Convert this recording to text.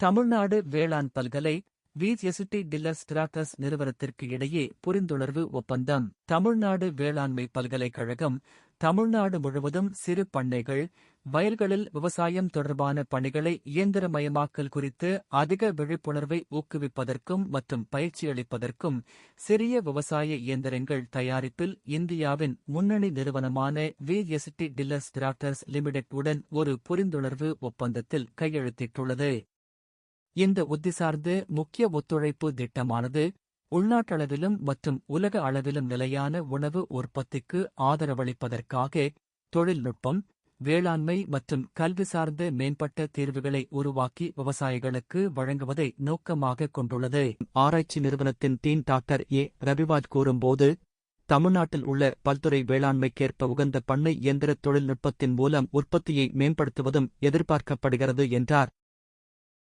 தமிழ்நாடு வேளாண் பல்கலை VST tillers tractors நிறுவனத்திற்கு இடையே புரிந்துணர்வு ஒப்பந்தம். தமிழ்நாடு வேளாண்மை பல்கலைக்கழகம் தமிழ்நாடு முழுவதும் சிறு பண்ணைகள் வயல்களில் விவசாயம் தொடர்பான பணிகளை இயந்திரமயமாக்கல் குறித்து அதிக விழிப்புணர்வை ஊக்குவிப்பதற்கும் மற்றும் பயிற்சியளிப்பதற்கும் சிறிய விவசாய இயந்திரங்கள் தயாரிப்பில் இந்தியாவின் முன்னணி நிறுவனமான விஎஸ்டி டில்லர்ஸ் டிராக்டர்ஸ் லிமிடெட் உடன் ஒரு புரிந்துணர்வு ஒப்பந்தத்தில் கையெழுத்திட்டுள்ளது. இந்த உத்திசார்ந்த முக்கிய ஒத்துழைப்பு திட்டமானது உள்நாட்டளவிலும் மற்றும் உலக அளவிலும் நிலையான உணவு உற்பத்திக்கு ஆதரவளிப்பதற்காக தொழில்நுட்பம் வேளாண்மை மற்றும் கல்வி சார்ந்த மேம்பட்ட தீர்வுகளை உருவாக்கி விவசாயிகளுக்கு வழங்குவதை நோக்கமாக கொண்டுள்ளது. ஆராய்ச்சி நிறுவனத்தின் டீன் டாக்டர் ஏ. ரவிவாஜ் கூறும்போது தமிழ்நாட்டில் உள்ள பல்துறை வேளாண்மைக்கேற்ப உகந்த பண்ணை இயந்திர தொழில்நுட்பத்தின் மூலம் உற்பத்தியை மேம்படுத்துவதும் எதிர்பார்க்கப்படுகிறது என்றார்.